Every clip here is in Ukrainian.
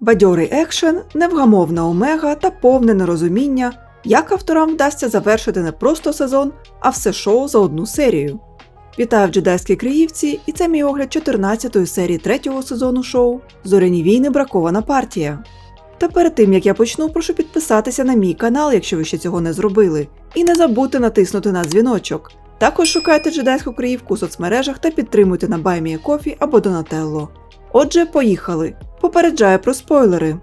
Бадьорий екшен, невгамовна омега та повне нерозуміння, як авторам вдасться завершити не просто сезон, а все шоу за одну серію. Вітаю в джедайській Криївці, і це мій огляд 14-ї серії третього сезону шоу Зоряні війни бракована партія. Та перед тим як я почну, прошу підписатися на мій канал, якщо ви ще цього не зробили, і не забудьте натиснути на дзвіночок. Також шукайте джедайську Криївку у соцмережах та підтримуйте на BuyMeACoffee або Донателло. Отже, поїхали. Попереджаю про спойлери.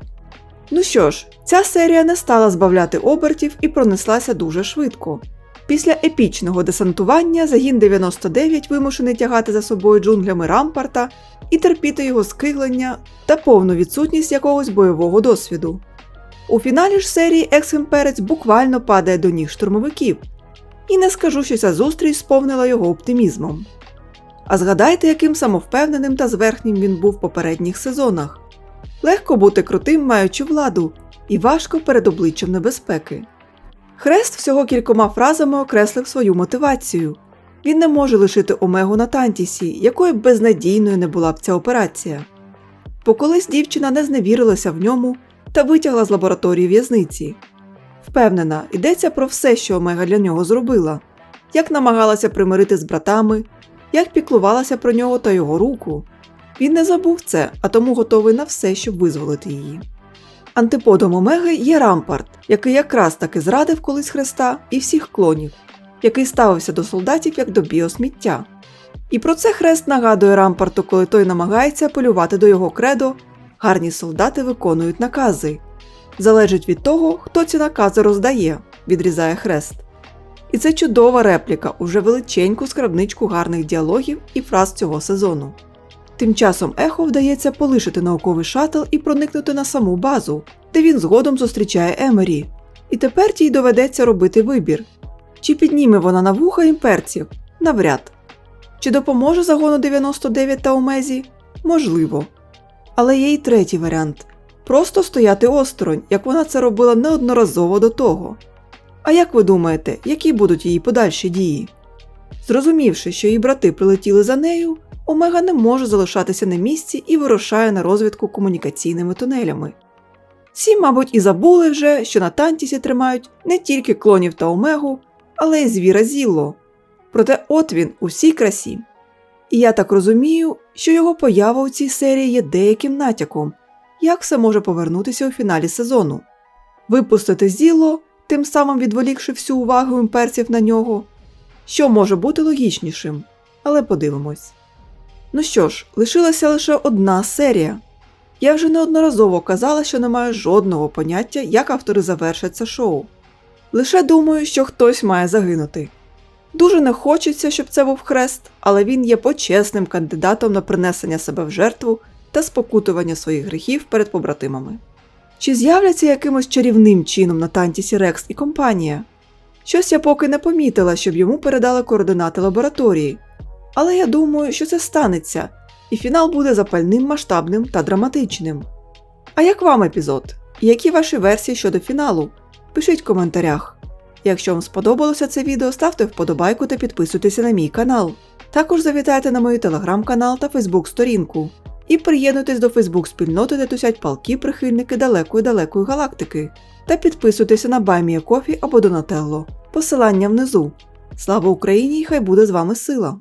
Ну що ж, ця серія не стала збавляти обертів і пронеслася дуже швидко. Після епічного десантування загін 99 вимушений тягати за собою джунглями рампарта і терпіти його скиглення та повну відсутність якогось бойового досвіду. У фіналі ж серії екс-імперець буквально падає до ніг штурмовиків, і не скажу, що ця зустріч сповнила його оптимізмом. А згадайте, яким самовпевненим та зверхнім він був в попередніх сезонах. Легко бути крутим, маючи владу, і важко перед обличчям небезпеки. Хрест всього кількома фразами окреслив свою мотивацію. Він не може лишити Омегу на Тантісі, якою б безнадійною не була б ця операція. Бо колись дівчина не зневірилася в ньому та витягла з лабораторії в'язниці. Впевнена, йдеться про все, що Омега для нього зробила, як намагалася примирити з братами, як піклувалася про нього та його руку. Він не забув це, а тому готовий на все, щоб визволити її. Антиподом Омеги є Рампарт, який якраз таки зрадив колись Христа і всіх клонів, який ставився до солдатів як до біосміття. І про це хрест нагадує Рампарту, коли той намагається апелювати до його кредо, гарні солдати виконують накази. Залежить від того, хто ці накази роздає, відрізає хрест. І це чудова репліка, уже величеньку скарбничку гарних діалогів і фраз цього сезону. Тим часом Ехо вдається полишити науковий шатл і проникнути на саму базу, де він згодом зустрічає Емері. І тепер тій доведеться робити вибір: чи підніме вона на вуха імперців? Навряд. Чи допоможе загону 99 та Омезі? Можливо. Але є й третій варіант просто стояти осторонь, як вона це робила неодноразово до того. А як ви думаєте, які будуть її подальші дії? Зрозумівши, що її брати прилетіли за нею, Омега не може залишатися на місці і вирушає на розвідку комунікаційними тунелями. Всі, мабуть, і забули вже, що на Тантісі тримають не тільки клонів та Омегу, але й звіра Зілло. Проте от він у всій красі. І я так розумію, що його поява у цій серії є деяким натяком, як все може повернутися у фіналі сезону. Випустити Зілло, тим самим відволікши всю увагу імперців на нього, що може бути логічнішим, але подивимось. Ну що ж, лишилася лише одна серія. Я вже неодноразово казала, що не маю жодного поняття, як автори завершать це шоу. Лише думаю, що хтось має загинути. Дуже не хочеться, щоб це був хрест, але він є почесним кандидатом на принесення себе в жертву та спокутування своїх гріхів перед побратимами. Чи з'являться якимось чарівним чином на Тантісі Рекс і компанія? Щось я поки не помітила, щоб йому передали координати лабораторії, але я думаю, що це станеться, і фінал буде запальним, масштабним та драматичним. А як вам епізод? Які ваші версії щодо фіналу? Пишіть в коментарях. Якщо вам сподобалося це відео, ставте вподобайку та підписуйтеся на мій канал. Також завітайте на мій телеграм-канал та фейсбук-сторінку. І приєднуйтесь до фейсбук-спільноти, де тусять палки прихильники далекої далекої галактики. Та підписуйтеся на BuyMeACoffee або Донателло. Посилання внизу. Слава Україні і хай буде з вами сила!